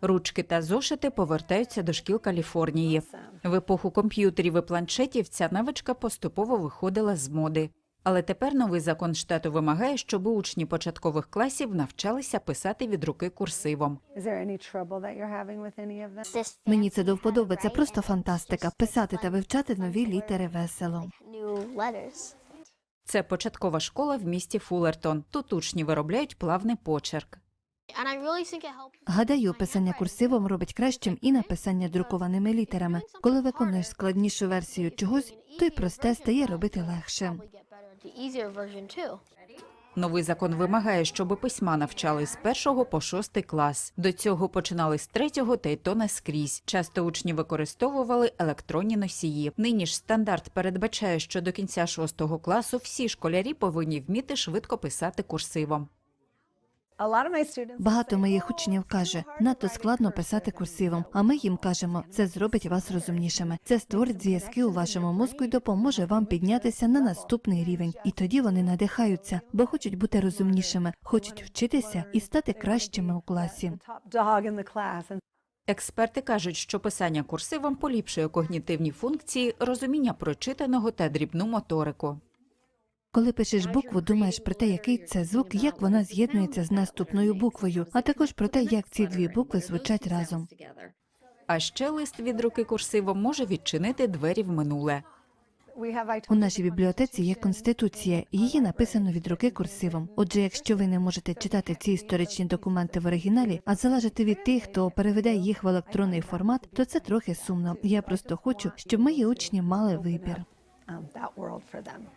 Ручки та зошити повертаються до шкіл Каліфорнії. В епоху комп'ютерів і планшетів ця навичка поступово виходила з моди. Але тепер новий закон штату вимагає, щоб учні початкових класів навчалися писати від руки курсивом. Мені це до вподоби. Це просто фантастика. Писати та вивчати нові літери весело. Це початкова школа в місті Фуллертон. Тут учні виробляють плавний почерк. Гадаю, писання курсивом робить кращим і написання друкованими літерами. Коли виконуєш складнішу версію чогось, то й просте стає робити легше. Новий закон вимагає, щоб письма навчали з першого по шостий клас. До цього починали з третього, та й то не скрізь. Часто учні використовували електронні носії. Нині ж стандарт передбачає, що до кінця шостого класу всі школярі повинні вміти швидко писати курсивом. Багато моїх учнів каже, надто складно писати курсивом. А ми їм кажемо, це зробить вас розумнішими. Це створить зв'язки у вашому мозку і допоможе вам піднятися на наступний рівень. І тоді вони надихаються, бо хочуть бути розумнішими, хочуть вчитися і стати кращими у класі. Експерти кажуть, що писання курсивом поліпшує когнітивні функції, розуміння прочитаного та дрібну моторику. Коли пишеш букву, думаєш про те, який це звук, як вона з'єднується з наступною буквою, а також про те, як ці дві букви звучать разом. А ще лист від руки курсивом може відчинити двері в минуле. У нашій бібліотеці є конституція, її написано від руки курсивом. Отже, якщо ви не можете читати ці історичні документи в оригіналі, а залежите від тих, хто переведе їх в електронний формат, то це трохи сумно. Я просто хочу, щоб мої учні мали вибір. um, that world for them.